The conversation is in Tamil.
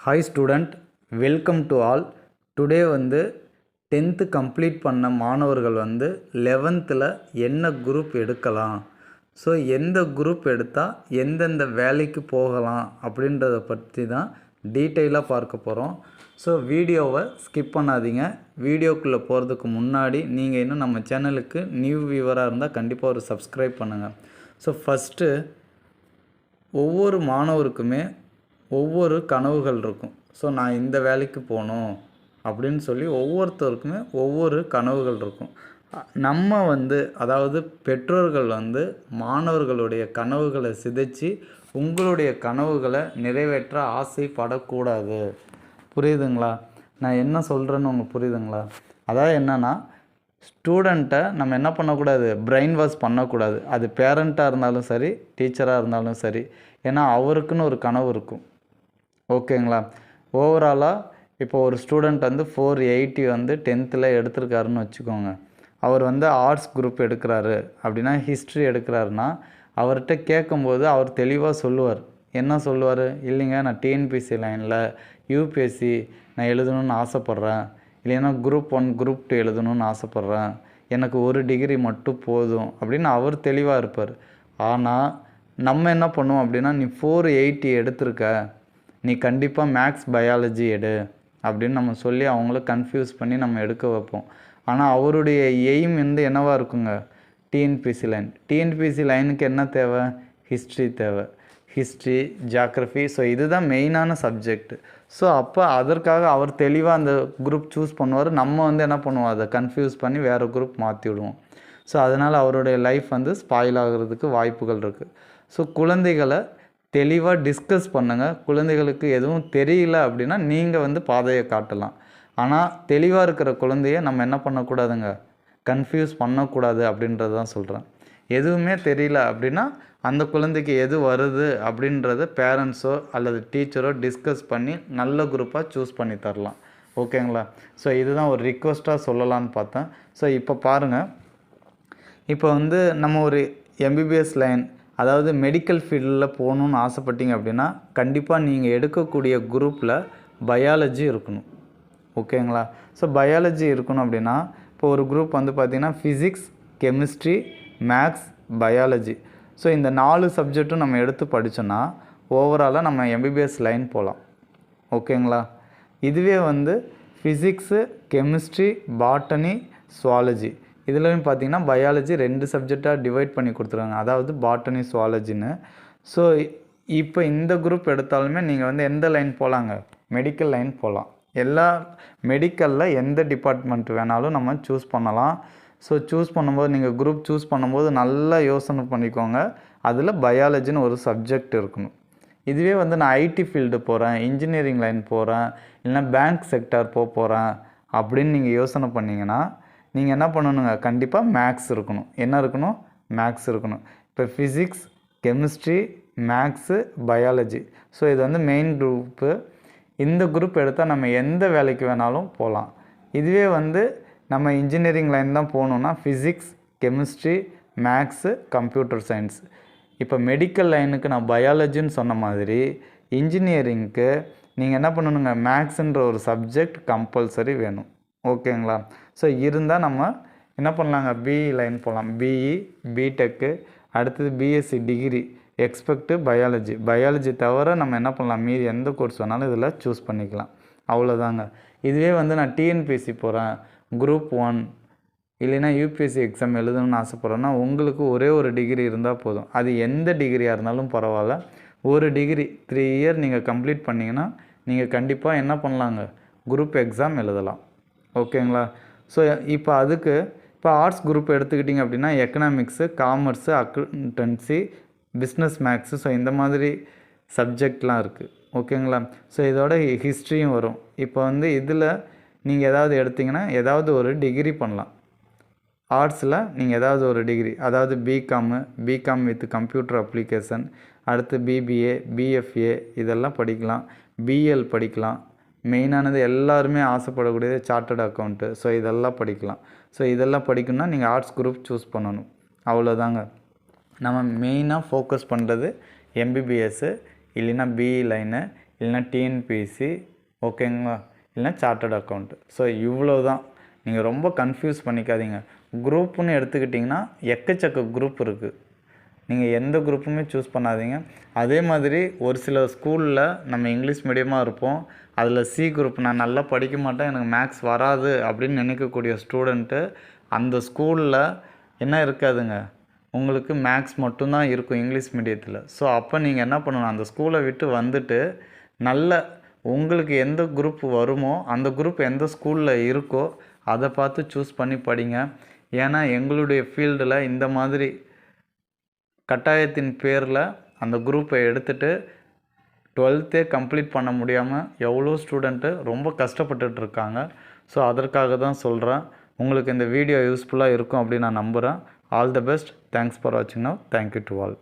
Hi student welcome to all today வந்து டென்த்து கம்ப்ளீட் பண்ண மாணவர்கள் வந்து லெவன்த்தில் என்ன குரூப் எடுக்கலாம்? ஸோ எந்த குரூப் எடுத்தால் எந்தெந்த வேலைக்கு போகலாம் அப்படின்றத பற்றி தான் டீட்டெயிலாக பார்க்க போகிறோம் ஸோ வீடியோவை ஸ்கிப் பண்ணாதீங்க. வீடியோக்குள்ளே போகிறதுக்கு முன்னாடி நீங்கள் இன்னும் நம்ம சேனலுக்கு நியூ வியூவராக இருந்தால் கண்டிப்பாக ஒரு சப்ஸ்கிரைப் பண்ணுங்கள் ஸோ ஃபஸ்ட்டு ஒவ்வொரு மாணவருக்குமே ஒவ்வொரு கனவுகள் இருக்கும். ஸோ நான் இந்த வேலைக்கு போகணும் அப்படின்னு சொல்லி ஒவ்வொருத்தருக்குமே ஒவ்வொரு கனவுகள் இருக்கும். நம்ம வந்து அதாவது பெற்றோர்கள் வந்து மாணவர்களுடைய கனவுகளை சிதைச்சு உங்களுடைய கனவுகளை நிறைவேற்ற ஆசைப்படக்கூடாது. புரியுதுங்களா? நான் என்ன சொல்கிறேன்னு உங்களுக்கு புரியுதுங்களா? அதாவது என்னன்னா ஸ்டூடெண்ட்டை நம்ம என்ன பண்ணக்கூடாது? பிரெயின் வாஷ் பண்ணக்கூடாது. அது பேரண்ட்டாக இருந்தாலும் சரி டீச்சராக இருந்தாலும் சரி. ஏன்னா அவருக்குன்னு ஒரு கனவு இருக்கும். ஓகேங்களா? ஓவராலாக இப்போ ஒரு ஸ்டூடெண்ட் வந்து ஃபோர் எயிட்டி வந்து டென்த்தில் எடுத்திருக்காருன்னு வச்சுக்கோங்க. அவர் வந்து ஆர்ட்ஸ் குரூப் எடுக்கிறாரு. அப்படின்னா ஹிஸ்ட்ரி எடுக்கிறாருன்னா அவர்கிட்ட கேட்கும்போது அவர் தெளிவாக சொல்லுவார். என்ன சொல்லுவார்? இல்லைங்க நான் டிஎன்பிசி லைனில் யூபிஎஸ்சி நான் எழுதணும்னு ஆசைப்பட்றேன். இல்லைன்னா குரூப் ஒன் குரூப் டூ எழுதணும்னு ஆசைப்பட்றேன். எனக்கு ஒரு டிகிரி மட்டும் போதும். அப்படின்னு அவர் தெளிவாக இருப்பார். ஆனால் நம்ம என்ன பண்ணுவோம் அப்படின்னா நீ ஃபோர் எயிட்டி எடுத்திருக்க. நீ கண்டிப்பாக மேக்ஸ் பயாலஜி எடு அப்படின்னு நம்ம சொல்லி அவங்கள கன்ஃபியூஸ் பண்ணி நம்ம எடுக்க வைப்போம். ஆனால் அவருடைய எய்ம் வந்து என்னவாக இருக்குங்க? டிஎன்பிசி லைன் டிஎன்பிசி லைனுக்கு என்ன தேவை? ஹிஸ்ட்ரி தேவை. ஹிஸ்ட்ரி ஜாக்ரஃபி ஸோ இதுதான் மெயினான சப்ஜெக்ட் ஸோ அப்போ அதற்காக அவர் தெளிவாக அந்த குரூப் சூஸ் பண்ணுவார். நம்ம வந்து என்ன பண்ணுவோம்? அதை கன்ஃபியூஸ் பண்ணி வேறு குரூப் மாற்றி விடுவோம். ஸோ அதனால் அவருடைய லைஃப் வந்து ஸ்பாயில் ஆகிறதுக்கு வாய்ப்புகள் இருக்குது ஸோ குழந்தைகளை தெளிவாக டிஸ்கஸ் பண்ணுங்கள் குழந்தைகளுக்கு எதுவும் தெரியல அப்படின்னா நீங்கள் வந்து பாதையை காட்டலாம். ஆனால் தெளிவாக இருக்கிற குழந்தைய நம்ம என்ன பண்ணக்கூடாதுங்க? கன்ஃபியூஸ் பண்ணக்கூடாது அப்படின்றது தான் சொல்கிறேன் எதுவுமே தெரியல அப்படின்னா அந்த குழந்தைக்கு எது வருது அப்படின்றத பேரண்ட்ஸோ அல்லது டீச்சரோ டிஸ்கஸ் பண்ணி நல்ல குரூப்பாக சூஸ் பண்ணி தரலாம். ஓகேங்களா? ஸோ இதுதான் ஒரு ரிக்வஸ்ட்டாக சொல்லலான்னு பார்த்தேன். ஸோ இப்போ பாருங்கள் இப்போ வந்து நம்ம ஒரு எம்பிபிஎஸ் லைன் அதாவது மெடிக்கல் ஃபீல்டில் போகணுன்னு ஆசைப்பட்டீங்க அப்படின்னா கண்டிப்பாக நீங்கள் எடுக்கக்கூடிய குரூப்பில் பயாலஜி இருக்கணும். ஓகேங்களா ஸோ பயாலஜி இருக்கணும் அப்படின்னா இப்போ ஒரு குரூப் வந்து பார்த்திங்கன்னா physics chemistry maths biology so இந்த நாலு சப்ஜெக்ட்டும் நம்ம எடுத்து படித்தோன்னா ஓவராலாக நம்ம எம்பிபிஎஸ் லைன் போகலாம் ஓகேங்களா இதுவே வந்து ஃபிசிக்ஸு கெமிஸ்ட்ரி பாட்டனி சுவாலஜி இதுலையும் பார்த்தீங்கன்னா பயாலஜி ரெண்டு சப்ஜெக்டாக டிவைட் பண்ணி கொடுத்துருவாங்க அதாவது பாட்டனி சுவாலஜின்னு ஸோ இப்போ இந்த குரூப் எடுத்தாலுமே நீங்கள் வந்து எந்த லைன் போகலாங்க மெடிக்கல் லைன் போகலாம் எல்லா மெடிக்கலில் எந்த டிபார்ட்மெண்ட் வேணாலும் நம்ம சூஸ் பண்ணலாம். ஸோ சூஸ் பண்ணும்போது நீங்கள் குரூப் சூஸ் பண்ணும்போது நல்லா யோசனை பண்ணிக்கோங்க. அதில் பயாலஜின்னு ஒரு சப்ஜெக்ட் இருக்கணும். இதுவே வந்து நான் ஐடி ஃபீல்டு போகிறேன் இன்ஜினியரிங் லைன் போகிறேன் இல்லைன்னா பேங்க் செக்டார் போக போகிறேன் அப்படின்னு நீங்கள் யோசனை பண்ணீங்கன்னா நீங்கள் என்ன பண்ணணுங்க? கண்டிப்பாக மேக்ஸ் இருக்கணும். என்ன இருக்கணும்? மேக்ஸ் இருக்கணும். இப்போ physics chemistry maths biology so இது வந்து மெயின் குரூப்பு இந்த குரூப் எடுத்தால் நம்ம எந்த வேலைக்கு வேணாலும் போகலாம் இதுவே வந்து நம்ம இன்ஜினியரிங் லைன் தான் போகணுன்னா physics chemistry maths computer science இப்போ மெடிக்கல் லைனுக்கு நான் பயாலஜின்னு சொன்ன மாதிரி இன்ஜினியரிங்க்கு நீங்கள் என்ன பண்ணணுங்க? மேக்ஸுன்ற ஒரு சப்ஜெக்ட் கம்பல்சரி வேணும். ஓகேங்களா? ஸோ இருந்தால் நம்ம என்ன பண்ணலாங்க? பிஇ லைன் போகலாம் பிஇ பிடெக்கு அடுத்தது BSc degree expect biology biology தவிர நம்ம என்ன பண்ணலாம்? மீதி எந்த கோர்ஸ் வேணாலும் இதில் சூஸ் பண்ணிக்கலாம். அவ்வளோதாங்க இதுவே வந்து நான் டிஎன்பிஎஸ்சி போகிறேன் குரூப் ஒன் இல்லைன்னா யூபிஎஸ்சி எக்ஸாம் எழுதணும்னு ஆசைப்பட்றேன்னா உங்களுக்கு ஒரே ஒரு டிகிரி இருந்தால் போதும். அது எந்த டிகிரியாக இருந்தாலும் பரவாயில்ல. ஒரு டிகிரி த்ரீ இயர் நீங்கள் கம்ப்ளீட் பண்ணிங்கன்னா நீங்கள் கண்டிப்பாக என்ன பண்ணலாங்க? குரூப் எக்ஸாம் எழுதலாம். ஓகேங்களா? ஸோ இப்போ அதுக்கு இப்போ ஆர்ட்ஸ் குரூப் எடுத்துக்கிட்டிங்க அப்படின்னா economics commerce accountancy business maths so இந்த மாதிரி சப்ஜெக்ட்லாம் இருக்குது ஓகேங்களா? ஸோ இதோட ஹிஸ்ட்ரியும் வரும். இப்போ வந்து இதில் நீங்கள் ஏதாவது எடுத்தீங்கன்னா ஏதாவது ஒரு டிகிரி பண்ணலாம். ஆர்ட்ஸில் நீங்கள் ஏதாவது ஒரு டிகிரி அதாவது B Com B Com with computer application அடுத்து பிபிஏ பிஎஃப்ஏ இதெல்லாம் படிக்கலாம். பிஎல் படிக்கலாம். மெயினானது எல்லாருமே ஆசைப்படக்கூடியது சார்ட்டர்ட் அக்கௌண்ட்டு ஸோ இதெல்லாம் படிக்கலாம். ஸோ இதெல்லாம் படிக்கணும்னா நீங்கள் ஆர்ட்ஸ் குரூப் சூஸ் பண்ணணும். அவ்வளோதாங்க நம்ம மெயினாக ஃபோக்கஸ் பண்ணுறது எம்பிபிஎஸ்ஸு இல்லைன்னா பிஇ லைனு இல்லைன்னா டிஎன்பிஎஸ்சி ஓகேங்களா இல்லைன்னா சார்ட்டர்ட் அக்கௌண்ட்டு ஸோ இவ்வளோ தான் நீங்கள் ரொம்ப கன்ஃபியூஸ் பண்ணிக்காதீங்க. குரூப்புன்னு எடுத்துக்கிட்டிங்கன்னா எக்கச்சக்க குரூப் இருக்குது நீங்கள் எந்த குரூப்புமே சூஸ் பண்ணாதீங்க. அதே மாதிரி ஒரு சில ஸ்கூலில் நம்ம இங்கிலீஷ் மீடியமாக இருப்போம். அதில் சி குரூப் நான் நல்லா படிக்க மாட்டேன். எனக்கு மேக்ஸ் வராது அப்படின்னு நினைக்கக்கூடிய ஸ்டூடெண்ட்டு அந்த ஸ்கூலில் என்ன இருக்காதுங்க. உங்களுக்கு மேக்ஸ் மட்டும்தான் இருக்கும் இங்கிலீஷ் மீடியத்தில் ஸோ அப்போ நீங்கள் என்ன பண்ணணும்? அந்த ஸ்கூலை விட்டு வந்துட்டு நல்ல உங்களுக்கு எந்த குரூப் வருமோ அந்த குரூப் எந்த ஸ்கூலில் இருக்கோ அதை பார்த்து சூஸ் பண்ணி படிங்க. ஏன்னா எங்களுடைய ஃபீல்டில் இந்த மாதிரி கட்டாயத்தின் பேரில் அந்த குரூப்பை எடுத்துட்டு டுவெல்த்தே கம்ப்ளீட் பண்ண முடியாமல் எவ்வளோ ஸ்டூடெண்ட்டு ரொம்ப கஷ்டப்பட்டுட்டு இருக்காங்க. ஸோ அதற்காக தான் சொல்கிறேன் உங்களுக்கு இந்த வீடியோ யூஸ்ஃபுல்லாக இருக்கும் அப்படின்னு நான் நம்புகிறேன் all the best thanks for வாட்சிங் now thank you to all